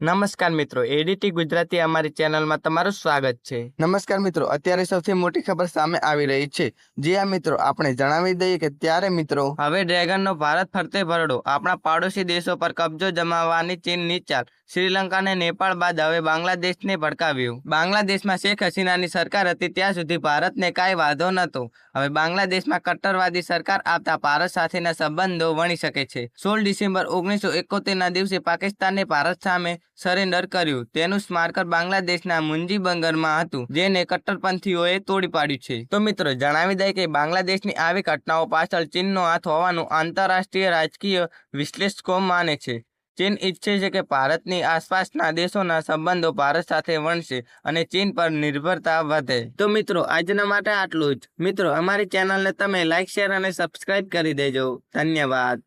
નમસ્કાર મિત્રો એડીટી ગુજરાતી અમારી ચેનલમાં તમારું સ્વાગત છે. નમસ્કાર મિત્રો અત્યારે સૌથી મોટી ખબર સામે આવી રહી છે. જે આ મિત્રો આપણે જણાવી દઈએ કે ત્યારે મિત્રો હવે ડ્રેગનનો ભારત ફરતે ભરડો. આપણા પાડોશી દેશો પર કબજો જમાવવાની ચીનની ચાલ. શ્રીલંકા અને નેપાળ બાદ હવે બાંગ્લાદેશને ભડકાવ્યું. બાંગ્લાદેશમાં શેખ હસીનાની સરકાર હતી ત્યાં સુધી ભારતને કાંઈ વાંધો નહોતો. હવે બાંગ્લાદેશમાં કટ્ટરવાદી સરકાર આપતા ભારત સાથેના સંબંધો વણી શકે છે. સોળ ડિસેમ્બર ઓગણીસો એકોતેરના દિવસે પાકિસ્તાને ભારત સામે સરેન્ડર કર્યું. તેનું સ્મારકર બાંગ્લાદેશના મુંજી બંગરમાં હતું, જેને કટ્ટરપંથીઓએ તોડી પાડ્યું છે. તો મિત્રો, જણાવી દઈએ કે બાંગ્લાદેશની આવી ઘટનાઓ પાછળ ચીનનો હાથ હોવાનું આંતરરાષ્ટ્રીય રાજકીય વિશ્લેષકો માને છે. ચીન ઈચ્છે છે કે ભારતની આસપાસના દેશોના સંબંધો ભારત સાથે વણશે અને ચીન પર નિર્ભરતા વધે. તો મિત્રો, આજના માટે આટલું જ. મિત્રો, અમારી ચેનલને તમે લાઇક શેર અને સબસ્ક્રાઇબ કરી દેજો. ધન્યવાદ.